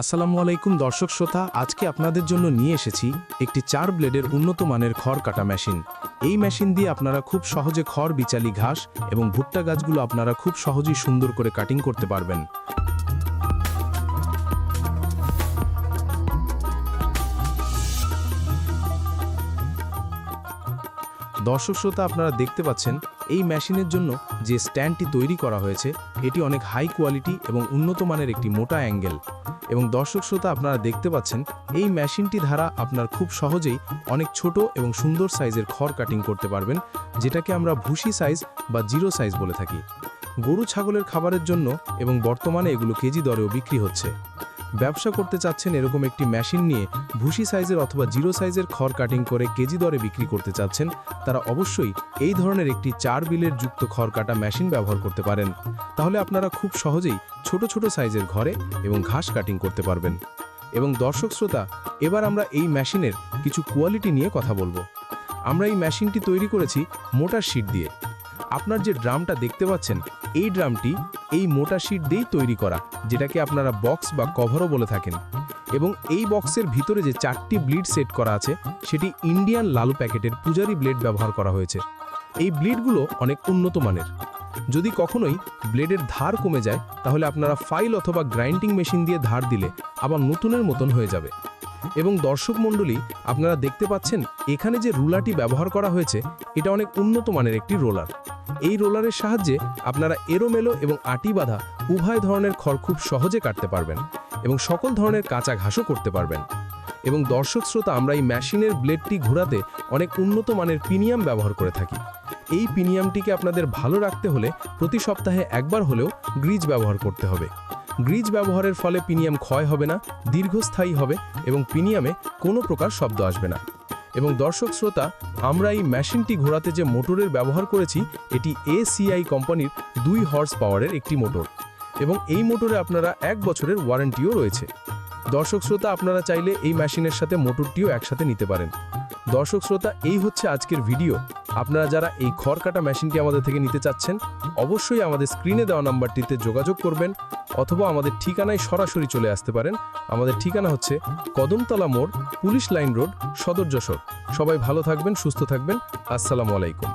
আসসালামু আলাইকুম দর্শক শ্রোতা, আজকে আপনাদের জন্য নিয়ে এসেছি একটি চার ব্লেডের উন্নত মানের খড় কাটা মেশিন। এই মেশিন দিয়ে আপনারা খুব সহজে খড়, বিচালি, ঘাস এবং ভুট্টা গাছগুলো আপনারা খুব সহজেই সুন্দর করে কাটিং করতে পারবেন। দর্শক শ্রোতা, আপনারা দেখতে পাচ্ছেন, এই মেশিনের জন্য যে স্ট্যান্ডটি তৈরি করা হয়েছে, এটি অনেক হাই কোয়ালিটি এবং উন্নত মানের একটি মোটা অ্যাঙ্গেল এবং দর্শক শ্রোতা, আপনারা দেখতে পাচ্ছেন, এই মেশিনটি দ্বারা আপনার খুব সহজেই অনেক ছোট এবং সুন্দর সাইজের খড় কাটিং করতে পারবেন, যেটাকে আমরা ভুসি সাইজ বা জিরো সাইজ বলে থাকি। গরু, ছাগলের খাবারের জন্য এবং বর্তমানে এগুলো কেজি দরেও বিক্রি হচ্ছে। ব্যবসা করতে চাচ্ছেন এরকম একটি মেশিন নিয়ে ভুসি সাইজের অথবা জিরো সাইজের খড় কাটিং করে কেজি দরে বিক্রি করতে চাচ্ছেন, তারা অবশ্যই এই ধরনের একটি চার বিলের যুক্ত খড় কাটা মেশিন ব্যবহার করতে পারেন। তাহলে আপনারা খুব সহজেই ছোট ছোট সাইজের ঘরে এবং ঘাস কাটিং করতে পারবেন। এবং দর্শক শ্রোতা, এবার আমরা এই মেশিনের কিছু কোয়ালিটি নিয়ে কথা বলব। আমরা এই মেশিনটি তৈরি করেছি মোটার শিট দিয়ে। আপনার যে ড্রামটা দেখতে পাচ্ছেন, এই ড্রামটি এই মোটা শিট দিয়েই তৈরি করা, যেটাকে আপনারা বক্স বা কভারও বলে থাকেন। এবং এই বক্সের ভিতরে যে চারটি ব্লিড সেট করা আছে, সেটি ইন্ডিয়ান লালু প্যাকেটের পূজারি ব্লেড ব্যবহার করা হয়েছে। এই ব্লেডগুলো অনেক উন্নত মানের। যদি কখনোই ব্লেডের ধার কমে যায়, তাহলে আপনারা ফাইল অথবা গ্রাইন্ডিং মেশিন দিয়ে ধার দিলে আবার নতুনের মতন হয়ে যাবে। এবং দর্শক মণ্ডলী, আপনারা দেখতে পাচ্ছেন এখানে যে রুলারটি ব্যবহার করা হয়েছে, এটা অনেক উন্নত মানের একটি রোলার। এই রোলারের সাহায্যে আপনারা এলোমেলো এবং আটি বাঁধা উভয় ধরনের খড় খুব সহজে কাটতে পারবেন এবং সকল ধরনের কাঁচা ঘাসও করতে পারবেন। এবং দর্শক শ্রোতা, আমরা এই মেশিনের ব্লেডটি ঘোরাতে অনেক উন্নত মানের পিনিয়াম ব্যবহার করে থাকি। এই পিনিয়ামটিকে আপনাদের ভালো রাখতে হলে প্রতি সপ্তাহে একবার হলেও গ্রিজ ব্যবহার করতে হবে। গ্রিজ ব্যবহারের ফলে পিনিয়াম ক্ষয় হবে না, দীর্ঘস্থায়ী হবে এবং পিনিয়ামে কোনো প্রকার শব্দ আসবে না। এবং দর্শক শ্রোতা, আমরা এই মেশিনটি ঘোরাতে যে মোটরের ব্যবহার করেছি, এটি এসিআই কোম্পানির দুই হর্স পাওয়ারের একটি মোটর। এবং এই মোটরে আপনারা এক বছরের ওয়ারেন্টিও রয়েছে। দর্শক শ্রোতা, আপনারা চাইলে এই মেশিনের সাথে মোটরটিও একসাথে নিতে পারেন। দর্শক শ্রোতা, এই হচ্ছে আজকের ভিডিও। আপনারা যারা এই খড় কাটা মেশিনটি আমাদের থেকে নিতে চাচ্ছেন, অবশ্যই আমাদের স্ক্রিনে দেওয়া নাম্বারটিতে যোগাযোগ করবেন অথবা আমাদের ঠিকানায় সরাসরি চলে আসতে পারেন। আমাদের ঠিকানা হচ্ছে কদমতলা মোড়, পুলিশ লাইন রোড, সদর যশোর। সবাই ভালো থাকবেন, সুস্থ থাকবেন। আসসালামু আলাইকুম।